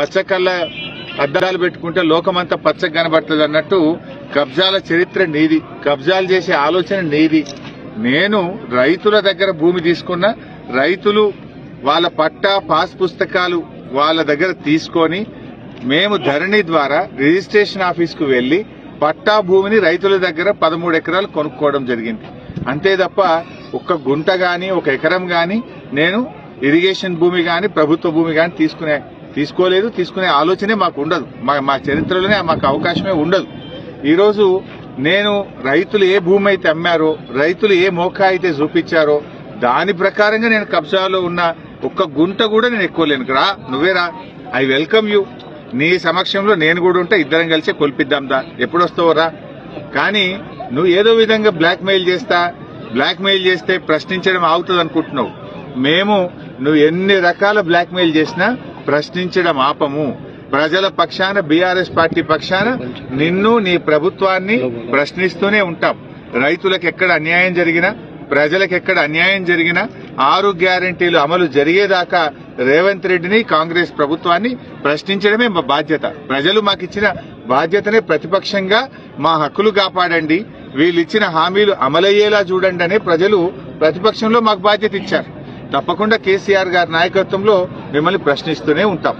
పచ్చకళ్ళ అద్దాలు పెట్టుకుంటే లోకమంతా పచ్చగా కనబడుతుంది అన్నట్టు కబ్జాల చరిత్ర నీది. కబ్జాలు చేసే ఆలోచన నీది. నేను రైతుల దగ్గర భూమి తీసుకున్న రైతులు వాళ్ళ పట్టా పాస్ పుస్తకాలు వాళ్ళ దగ్గర తీసుకొని మేము ధరణి ద్వారా రిజిస్ట్రేషన్ ఆఫీస్కు వెళ్ళి పట్టా భూమిని రైతుల దగ్గర పదమూడు ఎకరాలు కొనుక్కోవడం జరిగింది. అంతే తప్ప ఒక్క గుంట గాని ఒక ఎకరం గాని నేను ఇరిగేషన్ భూమి గాని ప్రభుత్వ భూమి గాని తీసుకునే తీసుకోలేదు తీసుకునే ఆలోచనే మాకు ఉండదు. మా మా చరిత్రలోనే మాకు అవకాశమే ఉండదు. ఈరోజు నేను రైతులు ఏ భూమి అయితే అమ్మారో రైతులు ఏ మోకా అయితే చూపించారో దాని ప్రకారంగా నేను కబ్జాలో ఉన్న ఒక్క గుంట కూడా నేను ఎక్కువలేను రా నువ్వే రా. I welcome you. నీ సమక్షంలో నేను కూడా ఉంటే ఇద్దరం కలిసి కొల్పిద్దాం దా. ఎప్పుడు వస్తావో రా. కానీ నువ్వు ఏదో విధంగా బ్లాక్ మెయిల్ చేస్తా బ్లాక్ మెయిల్ చేస్తే ప్రశ్నించడం ఆగుతుంది అనుకుంటున్నావు మేము నువ్వు ఎన్ని రకాల బ్లాక్ మెయిల్ చేసినా ప్రశ్నించడం ఆపము. ప్రజల పక్షాన బీఆర్ఎస్ పార్టీ పక్షాన నిన్ను నీ ప్రభుత్వాన్ని ప్రశ్నిస్తూనే ఉంటాం. రైతులకు ఎక్కడ అన్యాయం జరిగినా ప్రజలకు ఎక్కడ అన్యాయం జరిగినా ఆరు గ్యారంటీలు అమలు జరిగేదాకా రేవంత్ రెడ్డిని కాంగ్రెస్ ప్రభుత్వాన్ని ప్రశ్నించడమే మా బాధ్యత. ప్రజలు మాకు ఇచ్చిన బాధ్యతనే ప్రతిపక్షంగా మా హక్కులు కాపాడండి. వీళ్ళు ఇచ్చిన హామీలు అమలయ్యేలా చూడండి అనే ప్రజలు ప్రతిపక్షంలో మాకు బాధ్యత ఇచ్చారు. తప్పకుండా కేసీఆర్ గారి నాయకత్వంలో మిమ్మల్ని ప్రశ్నిస్తూనే ఉంటాం.